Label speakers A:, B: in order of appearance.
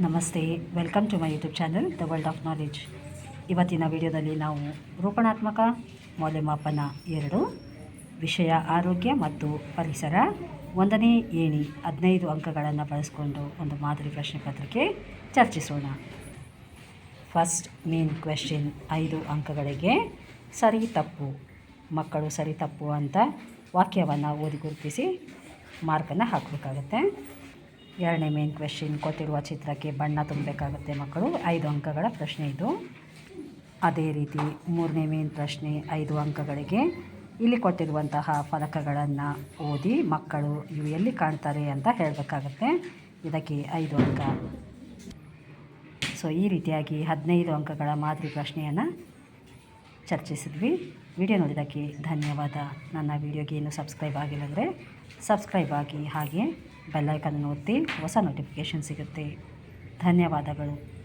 A: ನಮಸ್ತೆ welcome to my YouTube channel the world of knowledge ಇವತ್ತಿನ ವಿಡಿಯೋದಲ್ಲಿ ನಾವು ರೂಪಣಾತ್ಮಕ ಮೌಲ್ಯಮಾಪನ ಎರಡು, ವಿಷಯ ಆರೋಗ್ಯ ಮತ್ತು ಪರಿಸರ. ಒಂದನೇ ಏಣಿ, ಹದಿನೈದು ಅಂಕಗಳನ್ನು ಬಳಸಿಕೊಂಡು ಒಂದು ಮಾದರಿ ಪ್ರಶ್ನೆ ಪತ್ರಿಕೆ ಚರ್ಚಿಸೋಣ. ಫಸ್ಟ್ ಮೇನ್ ಕ್ವೆಶ್ಚನ್ ಐದು ಅಂಕಗಳಿಗೆ ಸರಿ ತಪ್ಪು, ಮಕ್ಕಳು ಸರಿ ತಪ್ಪು ಅಂತ ವಾಕ್ಯವನ್ನು ಓದಿ ಗುರುತಿಸಿ ಮಾರ್ಕನ್ನು ಹಾಕಬೇಕಾಗತ್ತೆ. ಎರಡನೇ ಮೇನ್ ಕ್ವೆಶನ್ ಕೊಟ್ಟಿರುವ ಚಿತ್ರಕ್ಕೆ ಬಣ್ಣ ತುಂಬಬೇಕಾಗುತ್ತೆ ಮಕ್ಕಳು. ಐದು ಅಂಕಗಳ ಪ್ರಶ್ನೆ ಇದು. ಅದೇ ರೀತಿ ಮೂರನೇ ಮೇನ್ ಪ್ರಶ್ನೆ, ಐದು ಅಂಕಗಳಿಗೆ. ಇಲ್ಲಿ ಕೊಟ್ಟಿರುವಂತಹ ಫಲಕಗಳನ್ನು ಓದಿ ಮಕ್ಕಳು ಇವು ಎಲ್ಲಿ ಕಾಣ್ತಾರೆ ಅಂತ ಹೇಳಬೇಕಾಗತ್ತೆ. ಇದಕ್ಕೆ ಐದು ಅಂಕ. ಸೊ ಈ ರೀತಿಯಾಗಿ ಹದಿನೈದು ಅಂಕಗಳ ಮಾದರಿ ಪ್ರಶ್ನೆಯನ್ನು ಚರ್ಚಿಸಿದ್ವಿ. ವಿಡಿಯೋ ನೋಡಿದ್ದಕ್ಕೆ ಧನ್ಯವಾದ. ನನ್ನ ವಿಡಿಯೋಗೆ ಇನ್ನೂ ಸಬ್ಸ್ಕ್ರೈಬ್ ಆಗಿಲ್ಲ ಅಂದರೆ ಸಬ್ಸ್ಕ್ರೈಬ್ ಆಗಿ ಹಾಗೆ ಬೆಲ್ಲೈಕನ್ನು ಒತ್ತಿ ಹೊಸ ನೋಟಿಫಿಕೇಷನ್ ಸಿಗುತ್ತೆ. ಧನ್ಯವಾದಗಳು.